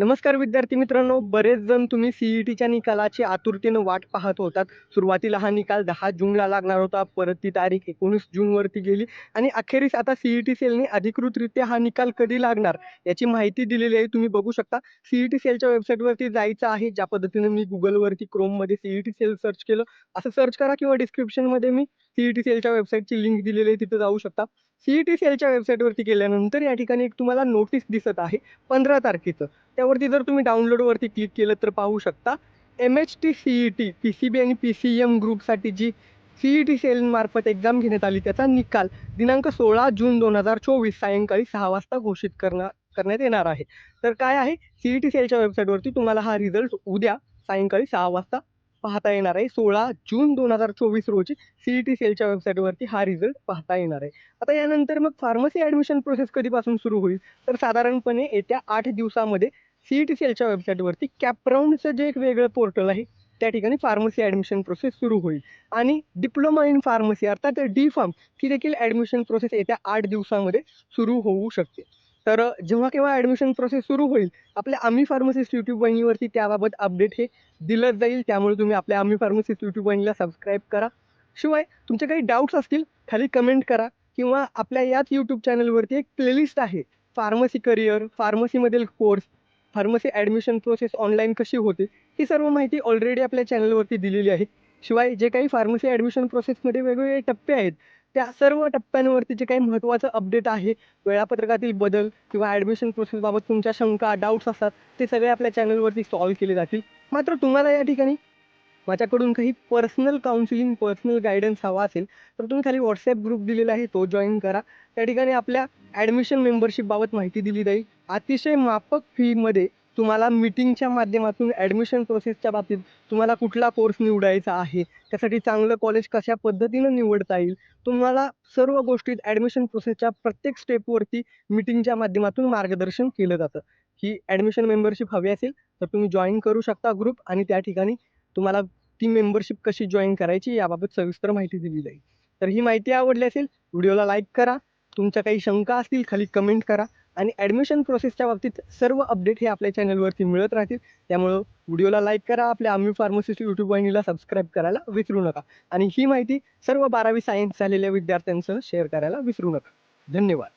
नमस्कार विद्यार्थी मित्रांनो बरेच जण तुम्ही सीईटीच्या निकालाची आतुरतेनं वाट पाहत होतात. सुरुवातीला हा निकाल दहा जूनला लागणार होता. परत ती तारीख एकोणीस जूनवरती गेली आणि अखेरीस आता सीईटी सेलने अधिकृतरित्या हा निकाल कधी लागणार याची माहिती दिलेली आहे. तुम्ही बघू शकता सीईटी सेलच्या वेबसाईटवरती जायचं आहे. ज्या पद्धतीने मी गुगलवरती क्रोममध्ये सीईटी सेल सर्च केलं असं सर्च करा किंवा डिस्क्रिप्शनमध्ये मी सीईटी सेलच्या वेबसाईटची लिंक दिलेली आहे तिथं जाऊ शकता. ई टी सेलच्या वेबसाईटवरती गेल्यानंतर या ठिकाणी एक तुम्हाला नोटीस दिसत आहे पंधरा तारखेचं. त्यावरती जर तुम्ही डाउनलोडवरती क्लिक केलं तर पाहू शकता. M H T C E T P C B आणि पी सी एम ग्रुपसाठी जी सी ई टी सेलमार्फत एक्झाम घेण्यात आली त्याचा निकाल दिनांक सोळा जून दोन हजार चोवीस सायंकाळी सहा वाजता घोषित करणार करण्यात येणार आहे. तर काय आहे? सी ई टी सेलच्या वेबसाईटवरती तुम्हाला हा रिझल्ट उद्या सायंकाळी सहा वाजता पाहता येणार आहे. सोळा जून दोन हजार चोवीस रोजी सी ई टी सेलच्या वेबसाईटवरती हा रिझल्ट पाहता येणार आहे. आता यानंतर मग फार्मसी ॲडमिशन प्रोसेस कधीपासून सुरू होईल? तर साधारणपणे येत्या आठ दिवसामध्ये सी ई टी सेलच्या वेबसाईटवरती कॅपराऊंडचं जे एक वेगळं पोर्टल आहे त्या ठिकाणी फार्मसी ॲडमिशन प्रोसेस सुरू होईल. आणि डिप्लोमा इन फार्मसी अर्थात डी फार्म ही देखील ॲडमिशन प्रोसेस येत्या आठ दिवसामध्ये सुरू होऊ शकते. तर जेव्हा केव्हा ॲडमिशन प्रोसेस सुरू होईल आपल्या आम्ही फार्मसिस्ट यूट्यूब वाहिनीवरती त्याबाबत अपडेट हे दिलं जाईल. त्यामुळे तुम्ही आपल्या आम्ही फार्मसिस्ट यूट्यूब वाहिनीला सबस्क्राईब करा. शिवाय तुमचे काही डाऊट्स असतील खाली कमेंट करा. किंवा आपल्या याच यूट्यूब चॅनलवरती एक प्लेलिस्ट आहे. Pharmacy career फार्मसीमधील course pharmacy admission process online कशी होते ही सर्व माहिती ऑलरेडी आपल्या चॅनलवरती दिलेली आहे. शिवाय जे काही फार्मसी ॲडमिशन प्रोसेसमध्ये वेगवेगळे टप्पे आहेत त्या सर्व टप्प्यांवरती जे काही महत्त्वाचं अपडेट आहे वेळापत्रकातील बदल किंवा ॲडमिशन प्रोसेसबाबत तुमच्या शंका डाऊट्स असतात ते सगळे आपल्या चॅनलवरती सॉल्व्ह केले जातील. मात्र तुम्हाला या ठिकाणी माझ्याकडून काही पर्सनल काउन्सिलिंग पर्सनल गायडन्स हवा असेल तर तुम्ही खाली व्हॉट्सॲप ग्रुप दिलेला आहे तो जॉईन करा. त्या ठिकाणी आपल्या ॲडमिशन मेंबरशिपबाबत माहिती दिली जाईल. अतिशय माफक फीमध्ये तुम्हाला मीटिंगच्या माध्यमातून ॲडमिशन प्रोसेसच्या बाबतीत तुम्हाला कुठला कोर्स निवडायचा आहे त्यासाठी चांगलं कॉलेज कशा पद्धतीनं निवडता येईल तुम्हाला सर्व गोष्टीत ॲडमिशन प्रोसेसच्या प्रत्येक स्टेपवरती मीटिंगच्या माध्यमातून मार्गदर्शन केलं जातं. ही ॲडमिशन मेंबरशिप हवी असेल तर तुम्ही जॉईन करू शकता ग्रुप आणि त्या ठिकाणी तुम्हाला ती मेंबरशिप कशी जॉईन करायची याबाबत सविस्तर माहिती दिली जाईल. तर ही माहिती आवडली असेल व्हिडिओला लाईक करा. तुमच्या काही शंका असतील खाली कमेंट करा. आणि ॲडमिशन प्रोसेसच्या बाबतीत सर्व अपडेट हे आपल्या चॅनलवरती मिळत राहतील. त्यामुळं व्हिडिओला लाईक करा आपल्या आम्ही फार्मसिस्ट यूट्यूब वाहिनीला सबस्क्राईब करायला विसरू नका. आणि ही माहिती सर्व बारावी सायन्स झालेल्या विद्यार्थ्यांसह शेअर करायला विसरू नका. धन्यवाद.